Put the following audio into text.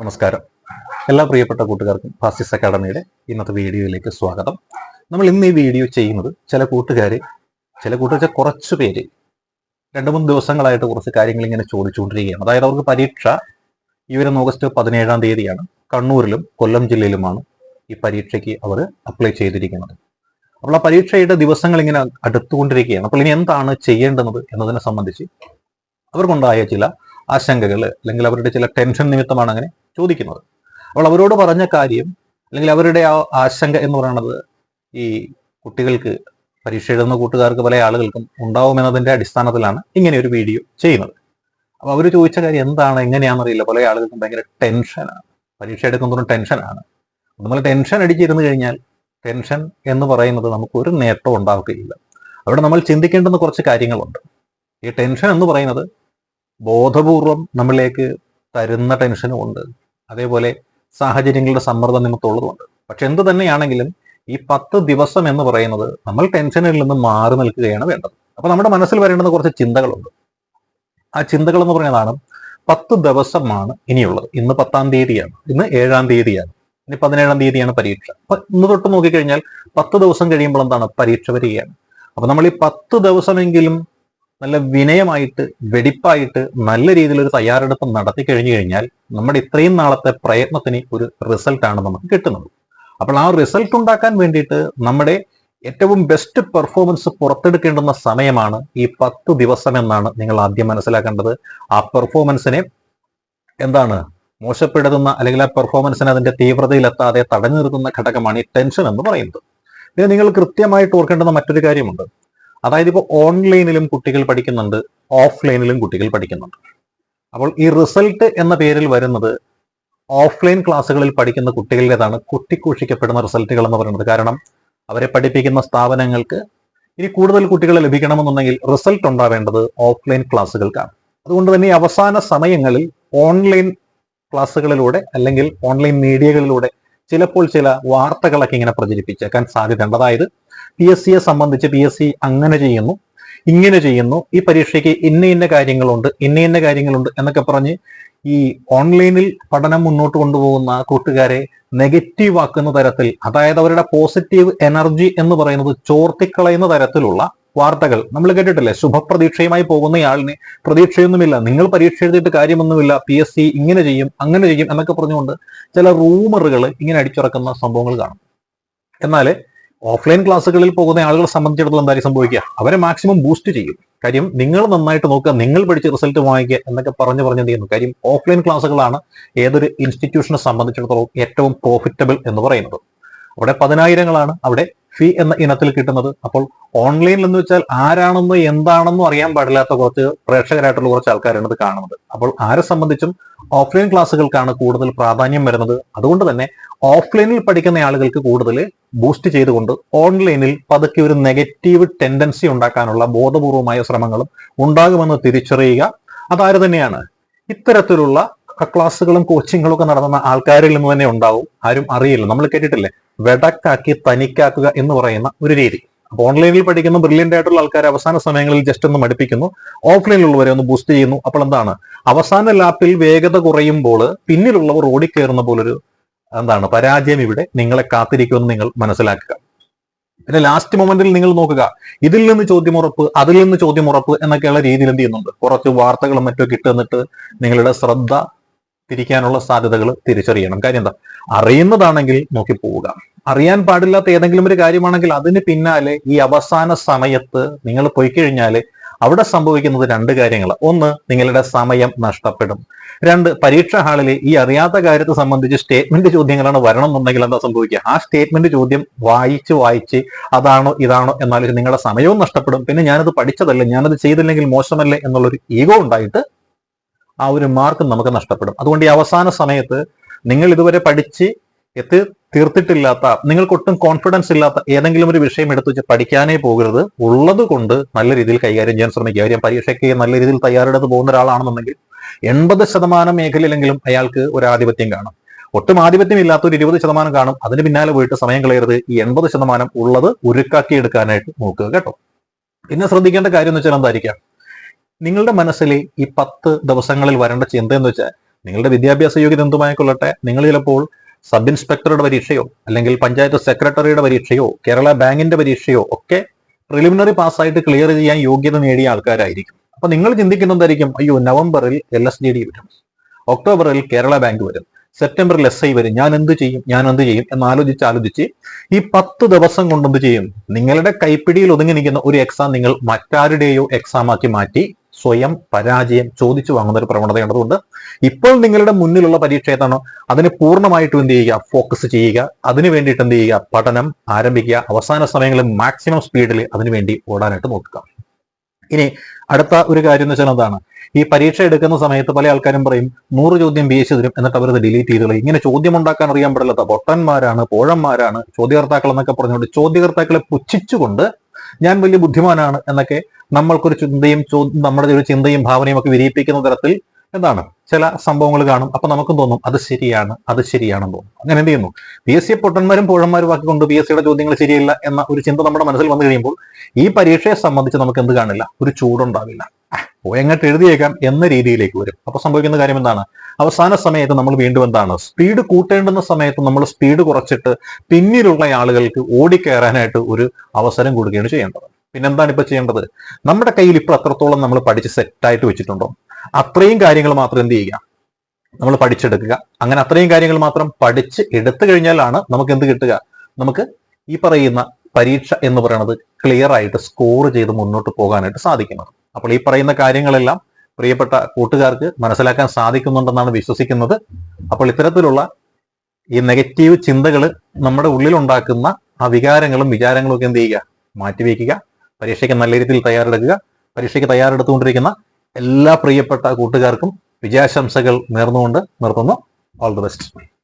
നമസ്കാരം. എല്ലാ പ്രിയപ്പെട്ട കൂട്ടുകാർക്കും ഫാസിസ് അക്കാഡമിയുടെ ഇന്നത്തെ വീഡിയോയിലേക്ക് സ്വാഗതം. നമ്മൾ ഇന്ന് ഈ വീഡിയോ ചെയ്യുന്നത് ചില കൂട്ടുകാർ ചില കൂട്ടുകാർ കുറച്ച് പേര് രണ്ട് മൂന്ന് ദിവസങ്ങളായിട്ട് കുറച്ച് കാര്യങ്ങൾ ഇങ്ങനെ ചോദിച്ചുകൊണ്ടിരിക്കുകയാണ്. അതായത് അവർക്ക് പരീക്ഷ ഈ വരുന്ന ഓഗസ്റ്റ് പതിനേഴാം തീയതിയാണ്. കണ്ണൂരിലും കൊല്ലം ജില്ലയിലുമാണ് ഈ പരീക്ഷയ്ക്ക് അവർ അപ്ലൈ ചെയ്തിരിക്കുന്നത്. അപ്പോൾ ആ പരീക്ഷയുടെ ദിവസങ്ങൾ ഇങ്ങനെ അടുത്തുകൊണ്ടിരിക്കുകയാണ്. അപ്പോൾ ഇനി എന്താണ് ചെയ്യേണ്ടുന്നത് എന്നതിനെ സംബന്ധിച്ച് അവർക്കുണ്ടായ ചില ആശങ്കകൾ അല്ലെങ്കിൽ അവരുടെ ചില ടെൻഷൻ നിമിത്തമാണ് അങ്ങനെ ചോദിക്കുന്നത്. അപ്പോൾ അവരോട് പറഞ്ഞ കാര്യം അല്ലെങ്കിൽ അവരുടെ ആ ആശങ്ക എന്ന് പറയുന്നത് ഈ കുട്ടികൾക്ക് പരീക്ഷ എഴുതുന്ന കൂട്ടുകാർക്ക് പല ആളുകൾക്കും ഉണ്ടാവുമെന്നതിന്റെ അടിസ്ഥാനത്തിലാണ് ഇങ്ങനെ ഒരു വീഡിയോ ചെയ്യുന്നത്. അപ്പോൾ അവർ ചോദിച്ച കാര്യം എന്താണ് എങ്ങനെയാണെന്നറിയില്ല പല ആളുകൾക്കും ഭയങ്കര ടെൻഷനാണ് പരീക്ഷ എടുക്കുന്നതും ടെൻഷനാണ് നമ്മൾ ടെൻഷൻ അടിച്ചിരുന്നു കഴിഞ്ഞാൽ ടെൻഷൻ എന്ന് പറയുന്നത് നമുക്ക് ഒരു നേട്ടം ഉണ്ടാവുകയില്ല. അവിടെ നമ്മൾ ചിന്തിക്കേണ്ടുന്ന കുറച്ച് കാര്യങ്ങളുണ്ട്. ഈ ടെൻഷൻ എന്ന് പറയുന്നത് ബോധപൂർവം നമ്മളിലേക്ക് തരുന്ന ടെൻഷനും ഉണ്ട്. അതേപോലെ സാഹചര്യങ്ങളുടെ സമ്മർദ്ദം നിമിത്തമുള്ളതുണ്ട് പക്ഷെ എന്ത് തന്നെയാണെങ്കിലും ഈ പത്ത് ദിവസം എന്ന് പറയുന്നത് നമ്മൾ ടെൻഷനിൽ നിന്ന് മാറി നിൽക്കുകയാണ് വേണ്ടത്. അപ്പൊ നമ്മുടെ മനസ്സിൽ വരേണ്ടുന്ന കുറച്ച് ചിന്തകളുണ്ട്. ആ ചിന്തകൾ എന്ന് പറയുന്നതാണ് പത്ത് ദിവസമാണ് ഇനിയുള്ളത്. ഇന്ന് പത്താം തീയതിയാണ്. ഇന്ന് ഏഴാം തീയതിയാണ്. ഇനി പതിനേഴാം തീയതിയാണ് പരീക്ഷ. അപ്പൊ ഇന്ന് തൊട്ട് നോക്കിക്കഴിഞ്ഞാൽ പത്ത് ദിവസം കഴിയുമ്പോൾ എന്താണ്? പരീക്ഷ വരികയാണ്. അപ്പൊ നമ്മൾ ഈ പത്ത് ദിവസമെങ്കിലും നല്ല വിനയമായിട്ട് വെടിപ്പായിട്ട് നല്ല രീതിയിൽ ഒരു തയ്യാറെടുപ്പ് നടത്തി കഴിഞ്ഞു കഴിഞ്ഞാൽ നമ്മുടെ ഇത്രയും നാളത്തെ പ്രയത്നത്തിന് ഒരു റിസൾട്ടാണ് നമുക്ക് കിട്ടുന്നത്. അപ്പോൾ ആ റിസൾട്ട് ഉണ്ടാക്കാൻ വേണ്ടിയിട്ട് നമ്മുടെ ഏറ്റവും ബെസ്റ്റ് പെർഫോമൻസ് പുറത്തെടുക്കേണ്ടുന്ന സമയമാണ് ഈ പത്ത് ദിവസം എന്നാണ് നിങ്ങൾ ആദ്യം മനസ്സിലാക്കേണ്ടത്. ആ പെർഫോമൻസിനെ എന്താണ്? മോശപ്പെടുത്തുന്ന അല്ലെങ്കിൽ ആ പെർഫോമൻസിനെ അതിന്റെ തീവ്രതയിലെത്താതെ തടഞ്ഞു നിർത്തുന്ന ഘടകമാണ് ഈ ടെൻഷൻ എന്ന് പറയുന്നത്. പിന്നെ നിങ്ങൾ കൃത്യമായിട്ട് ഓർക്കേണ്ടുന്ന മറ്റൊരു കാര്യമുണ്ട്. അതായത് ഇപ്പോൾ ഓൺലൈനിലും കുട്ടികൾ പഠിക്കുന്നുണ്ട് ഓഫ്ലൈനിലും കുട്ടികൾ പഠിക്കുന്നുണ്ട്. അപ്പോൾ ഈ റിസൾട്ട് എന്ന പേരിൽ വരുന്നത് ഓഫ്ലൈൻ ക്ലാസ്സുകളിൽ പഠിക്കുന്ന കുട്ടികളുടേതാണ് കുട്ടിക്കൂഷിക്കപ്പെടുന്ന റിസൾട്ടുകൾ എന്ന് പറയുന്നത്. കാരണം അവരെ പഠിപ്പിക്കുന്ന സ്ഥാപനങ്ങൾക്ക് ഇനി കൂടുതൽ കുട്ടികളെ ലഭിക്കണമെന്നുണ്ടെങ്കിൽ റിസൾട്ട് ഉണ്ടാവേണ്ടത് ഓഫ്ലൈൻ ക്ലാസ്സുകൾക്കാണ്. അതുകൊണ്ട് തന്നെ അവസാന സമയങ്ങളിൽ ഓൺലൈൻ ക്ലാസ്സുകളിലൂടെ അല്ലെങ്കിൽ ഓൺലൈൻ മീഡിയകളിലൂടെ ചിലപ്പോൾ ചില വാർത്തകളൊക്കെ ഇങ്ങനെ പ്രചരിപ്പിച്ചേക്കാൻ സാധ്യതയുണ്ട്. അതായത് പി എസ് സിയെ സംബന്ധിച്ച് പി എസ് സി അങ്ങനെ ചെയ്യുന്നു ഇങ്ങനെ ചെയ്യുന്നു ഈ പരീക്ഷയ്ക്ക് ഇന്ന ഇന്ന കാര്യങ്ങളുണ്ട് ഇന്ന ഇന്ന കാര്യങ്ങളുണ്ട് എന്നൊക്കെ പറഞ്ഞ് ഈ ഓൺലൈനിൽ പഠനം മുന്നോട്ട് കൊണ്ടുപോകുന്ന കൂട്ടുകാരെ നെഗറ്റീവ് ആക്കുന്ന തരത്തിൽ അതായത് അവരുടെ പോസിറ്റീവ് എനർജി എന്ന് പറയുന്നത് ചോർത്തിക്കളയുന്ന തരത്തിലുള്ള വാർത്തകൾ. നമ്മൾ കേട്ടിട്ടില്ലേ? ശുഭപ്രതീക്ഷയുമായി പോകുന്നയാളിന് പ്രതീക്ഷയൊന്നുമില്ല. നിങ്ങൾ പരീക്ഷ എഴുതിയിട്ട് കാര്യമൊന്നുമില്ല. പി എസ് സി ഇങ്ങനെ ചെയ്യും അങ്ങനെ ചെയ്യും എന്നൊക്കെ പറഞ്ഞുകൊണ്ട് ചില റൂമറുകൾ ഇങ്ങനെ അടിച്ചുറക്കുന്ന സംഭവങ്ങൾ കാണും. എന്നാൽ ഓഫ്ലൈൻ ക്ലാസ്സുകളിൽ പോകുന്ന ആളുകളെ സംബന്ധിച്ചിടത്തോളം എന്തായാലും സംഭവിക്കുക? അവരെ മാക്സിമം ബൂസ്റ്റ് ചെയ്യും. കാര്യം നിങ്ങൾ നന്നായിട്ട് നോക്കുക നിങ്ങൾ പഠിച്ച് റിസൾട്ട് വാങ്ങിക്കുക എന്നൊക്കെ പറഞ്ഞു പറഞ്ഞു ചെയ്യുന്നു? കാര്യം ഓഫ്ലൈൻ ക്ലാസ്സുകളാണ് ഏതൊരു ഇൻസ്റ്റിറ്റ്യൂഷനെ സംബന്ധിച്ചിടത്തോളം ഏറ്റവും പ്രോഫിറ്റബിൾ എന്ന് പറയുന്നത്. അവിടെ പതിനായിരങ്ങളാണ് അവിടെ ഫീ എന്ന ഇനത്തിൽ കിട്ടുന്നത്. അപ്പോൾ ഓൺലൈനിൽ എന്ന് വെച്ചാൽ ആരാണെന്നോ എന്താണെന്നോ അറിയാൻ പാടില്ലാത്ത കുറച്ച് പ്രേക്ഷകരായിട്ടുള്ള കുറച്ച് ആൾക്കാരാണ് ഇത് കാണുന്നത്. അപ്പോൾ ആരെ സംബന്ധിച്ചും ഓഫ്ലൈൻ ക്ലാസ്സുകൾക്കാണ് കൂടുതൽ പ്രാധാന്യം വരുന്നത്. അതുകൊണ്ട് തന്നെ ഓഫ്ലൈനിൽ പഠിക്കുന്ന ആളുകൾക്ക് കൂടുതൽ ബൂസ്റ്റ് ചെയ്തുകൊണ്ട് ഓൺലൈനിൽ പതുക്കെ ഒരു നെഗറ്റീവ് ടെൻഡൻസി ഉണ്ടാക്കാനുള്ള ബോധപൂർവമായ ശ്രമങ്ങളും ഉണ്ടാകുമെന്ന് തിരിച്ചറിയുക അതാര് തന്നെയാണ്? ഇത്തരത്തിലുള്ള ക്ലാസ്സുകളും കോച്ചിങ്ങുകളും ഒക്കെ നടത്തുന്ന ആൾക്കാരിൽ നിന്ന് തന്നെ ഉണ്ടാവും. ആരും അറിയില്ല. നമ്മൾ കേട്ടിട്ടില്ലേ? വെടക്കാക്കി തനിക്കാക്കുക എന്ന് പറയുന്ന ഒരു രീതി. അപ്പൊ ഓൺലൈനിൽ പഠിക്കുന്ന ബ്രില്യന്റ് ആയിട്ടുള്ള ആൾക്കാർ അവസാന സമയങ്ങളിൽ ജസ്റ്റ് ഒന്ന് മടുപ്പിക്കുന്നു. ഓഫ്ലൈനിലുള്ളവരെ ഒന്ന് ബൂസ്റ്റ് ചെയ്യുന്നു. അപ്പോൾ എന്താണ്? അവസാന ലാപ്പിൽ വേഗത കുറയുമ്പോൾ പിന്നിലുള്ളവർ ഓടിക്കയറുന്ന പോലൊരു എന്താണ് പരാജയം ഇവിടെ നിങ്ങളെ കാത്തിരിക്കുമെന്ന് നിങ്ങൾ മനസ്സിലാക്കുക. പിന്നെ ലാസ്റ്റ് മൊമെന്റിൽ നിങ്ങൾ നോക്കുക. ഇതിൽ നിന്ന് ചോദ്യമുറപ്പ് അതിൽ നിന്ന് ചോദ്യമുറപ്പ് എന്നൊക്കെയുള്ള രീതിയിൽ എന്ത് ചെയ്യുന്നുണ്ട്? കുറച്ച് വാർത്തകളും മറ്റും കിട്ടുന്നിട്ട് നിങ്ങളുടെ ശ്രദ്ധ തിരിക്കാനുള്ള സാധ്യതകൾ തിരിച്ചറിയണം. കാര്യം എന്താ? അറിയുന്നതാണെങ്കിൽ നോക്കി പോവുക. അറിയാൻ പാടില്ലാത്ത ഏതെങ്കിലും ഒരു കാര്യമാണെങ്കിൽ അതിന് പിന്നാലെ ഈ അവസാന സമയത്ത് നിങ്ങൾ പോയി കഴിഞ്ഞാൽ അവിടെ സംഭവിക്കുന്നത് രണ്ട് കാര്യങ്ങൾ ഒന്ന് നിങ്ങളുടെ സമയം നഷ്ടപ്പെടും. രണ്ട് പരീക്ഷാ ഹാളിൽ ഈ അറിയാത്ത കാര്യത്തെ സംബന്ധിച്ച് സ്റ്റേറ്റ്മെന്റ് ചോദ്യങ്ങളാണ് വരണം എന്നുണ്ടെങ്കിൽ എന്താ സംഭവിക്കുക? ആ സ്റ്റേറ്റ്മെന്റ് ചോദ്യം വായിച്ച് വായിച്ച് അതാണോ ഇതാണോ എന്നാലും നിങ്ങളുടെ സമയവും നഷ്ടപ്പെടും. പിന്നെ ഞാനത് പഠിച്ചതല്ലേ ഞാനത് ചെയ്തില്ലെങ്കിൽ മോശമല്ലേ എന്നുള്ളൊരു ഈഗോ ഉണ്ടായിട്ട് ആ ഒരു മാർക്ക് നമുക്ക് നഷ്ടപ്പെടും. അതുകൊണ്ട് ഈ അവസാന സമയത്ത് നിങ്ങൾ ഇതുവരെ പഠിച്ച് എത്തി തീർത്തിട്ടില്ലാത്ത നിങ്ങൾക്ക് ഒട്ടും കോൺഫിഡൻസ് ഇല്ലാത്ത ഏതെങ്കിലും ഒരു വിഷയം എടുത്തു വെച്ച് പഠിക്കാനേ പോകരുത്. ഉള്ളത് കൊണ്ട് നല്ല രീതിയിൽ കൈകാര്യം ചെയ്യാൻ ശ്രമിക്കുക. കാര്യം പരീക്ഷയ്ക്ക് നല്ല രീതിയിൽ തയ്യാറെടുത്ത് പോകുന്ന ഒരാളാണെന്നുണ്ടെങ്കിൽ എൺപത് ശതമാനം മേഖലയിലെങ്കിലും അയാൾക്ക് ഒരു ആധിപത്യം കാണും. ഒട്ടും ആധിപത്യം ഇല്ലാത്ത ഒരു ഇരുപത് ശതമാനം കാണും. അതിന് പിന്നാലെ പോയിട്ട് സമയം കളയരുത്. ഈ എൺപത് ശതമാനം ഉള്ളത് ഉരുക്കാക്കി എടുക്കാനായിട്ട് നോക്കുക കേട്ടോ. പിന്നെ ശ്രദ്ധിക്കേണ്ട കാര്യം എന്ന് വെച്ചാൽ എന്തായിരിക്കാം? നിങ്ങളുടെ മനസ്സിൽ ഈ പത്ത് ദിവസങ്ങളിൽ വരേണ്ട ചിന്ത എന്ന് വെച്ചാൽ നിങ്ങളുടെ വിദ്യാഭ്യാസ യോഗ്യത എന്തുമായിക്കൊള്ളട്ടെ നിങ്ങൾ ചിലപ്പോൾ സബ് ഇൻസ്പെക്ടറുടെ പരീക്ഷയോ അല്ലെങ്കിൽ പഞ്ചായത്ത് സെക്രട്ടറിയുടെ പരീക്ഷയോ കേരള ബാങ്കിന്റെ പരീക്ഷയോ ഒക്കെ പ്രിലിമിനറി പാസ്സായിട്ട് ക്ലിയർ ചെയ്യാൻ യോഗ്യത നേടിയ ആൾക്കാരായിരിക്കും. അപ്പൊ നിങ്ങൾ ചിന്തിക്കുന്നതായിരിക്കും അയ്യോ നവംബറിൽ എൽ എസ് ഡി ഡി വരും. ഒക്ടോബറിൽ കേരള ബാങ്ക് വരും. സെപ്റ്റംബറിൽ എസ് ഐ വരും. ഞാൻ എന്ത് ചെയ്യും? ഞാൻ എന്ത് ചെയ്യും? എന്ന് ആലോചിച്ച് ആലോചിച്ച് ഈ പത്ത് ദിവസം കൊണ്ട് എന്ത് ചെയ്യും? നിങ്ങളുടെ കൈപ്പിടിയിൽ ഒതുങ്ങി നിൽക്കുന്ന ഒരു എക്സാം നിങ്ങൾ മറ്റാരുടെയോ എക്സാം ആക്കി മാറ്റി സ്വയം പരാജയം ചോദിച്ചു വാങ്ങുന്ന ഒരു പ്രവണത ഉള്ളതുകൊണ്ട് ഇപ്പോൾ നിങ്ങളുടെ മുന്നിലുള്ള പരീക്ഷ ഏതാണോ? അതിന് പൂർണമായിട്ടും എന്ത് ചെയ്യുക? ഫോക്കസ് ചെയ്യുക. അതിന് വേണ്ടിയിട്ട് എന്ത് ചെയ്യുക? പഠനം ആരംഭിക്കുക. അവസാന സമയങ്ങളിൽ മാക്സിമം സ്പീഡിൽ അതിനുവേണ്ടി ഓടാനായിട്ട് നോക്കുക. ഇനി അടുത്ത ഒരു കാര്യം എന്ന് വെച്ചാൽ എന്താണ്? ഈ പരീക്ഷ എടുക്കുന്ന സമയത്ത് പല ആൾക്കാരും പറയും നൂറ് ചോദ്യം ബി എച്ച് തരും എന്നിട്ട് അവരത് ഡിലീറ്റ് ചെയ്തു ഇങ്ങനെ ചോദ്യം ഉണ്ടാക്കാൻ അറിയാൻ പാടില്ലാത്ത പൊട്ടന്മാരാണ് പോഴന്മാരാണ് ചോദ്യകർത്താക്കൾ എന്നൊക്കെ പറഞ്ഞുകൊണ്ട് ചോദ്യകർത്താക്കളെ പുച്ഛിച്ചുകൊണ്ട് ഞാൻ വലിയ ബുദ്ധിമാനാണ് എന്നൊക്കെ നമ്മൾക്കൊരു ചിന്തയും നമ്മുടെ ഒരു ചിന്തയും ഭാവനയും ഒക്കെ വിരിയിപ്പിക്കുന്ന തരത്തിൽ എന്താണ്? ചില സംഭവങ്ങൾ കാണും. അപ്പൊ നമുക്കും തോന്നും അത് ശരിയാണ് അത് ശരിയാണെന്ന് തോന്നും. അങ്ങനെ എന്ത് ചെയ്യുന്നു? പി എസ് സി പൊട്ടന്മാരും പൂഴന്മാരും ആക്കിക്കൊണ്ട് പി എസ് സിയുടെ ചോദ്യങ്ങൾ ശരിയല്ല എന്ന ഒരു ചിന്ത നമ്മുടെ മനസ്സിൽ വന്നു കഴിയുമ്പോൾ ഈ പരീക്ഷയെ സംബന്ധിച്ച് നമുക്ക് എന്ത് കാണില്ല? ഒരു ചൂടുണ്ടാവില്ല. ആ, പോയങ്ങോട്ട് എഴുതിയേക്കാം എന്ന രീതിയിലേക്ക് വരും. അപ്പൊ സംഭവിക്കുന്ന കാര്യം എന്താണ്? അവസാന സമയത്ത് നമ്മൾ വീണ്ടും എന്താണ്? സ്പീഡ് കൂട്ടേണ്ടുന്ന സമയത്ത് നമ്മൾ സ്പീഡ് കുറച്ചിട്ട് പിന്നിലുള്ള ആളുകൾക്ക് ഓടിക്കയറാനായിട്ട് ഒരു അവസരം കൊടുക്കുകയാണ് ചെയ്യേണ്ടത്. പിന്നെന്താണ് ഇപ്പൊ ചെയ്യേണ്ടത്? നമ്മുടെ കയ്യിൽ ഇപ്പൊ അത്രത്തോളം നമ്മൾ പഠിച്ച് സെറ്റായിട്ട് വെച്ചിട്ടുണ്ടോ? അത്രയും കാര്യങ്ങൾ മാത്രം എന്ത് ചെയ്യുക? നമ്മൾ പഠിച്ചെടുക്കുക. അങ്ങനെ അത്രയും കാര്യങ്ങൾ മാത്രം പഠിച്ച് എടുത്തു കഴിഞ്ഞാലാണ് നമുക്ക് എന്ത് കിട്ടുക? നമുക്ക് ഈ പറയുന്ന പരീക്ഷ എന്ന് പറയുന്നത് ക്ലിയർ ആയിട്ട് സ്കോർ ചെയ്ത് മുന്നോട്ട് പോകാനായിട്ട് സാധിക്കുന്നത്. അപ്പോൾ ഈ പറയുന്ന കാര്യങ്ങളെല്ലാം പ്രിയപ്പെട്ട കൂട്ടുകാർക്ക് മനസ്സിലാക്കാൻ സാധിക്കുന്നുണ്ടെന്നാണ് വിശ്വസിക്കുന്നത്. അപ്പോൾ ഇത്തരത്തിലുള്ള ഈ നെഗറ്റീവ് ചിന്തകൾ നമ്മുടെ ഉള്ളിലുണ്ടാക്കുന്ന ആ വികാരങ്ങളും വിചാരങ്ങളും ഒക്കെ എന്ത് ചെയ്യുക? മാറ്റിവെക്കുക. പരീക്ഷയ്ക്ക് നല്ല രീതിയിൽ തയ്യാറെടുക്കുക. പരീക്ഷയ്ക്ക് തയ്യാറെടുത്തുകൊണ്ടിരിക്കുന്ന എല്ലാ പ്രിയപ്പെട്ട കൂട്ടുകാർക്കും വിജയാശംസകൾ നേർന്നുകൊണ്ട് നിർത്തുന്നു. All the best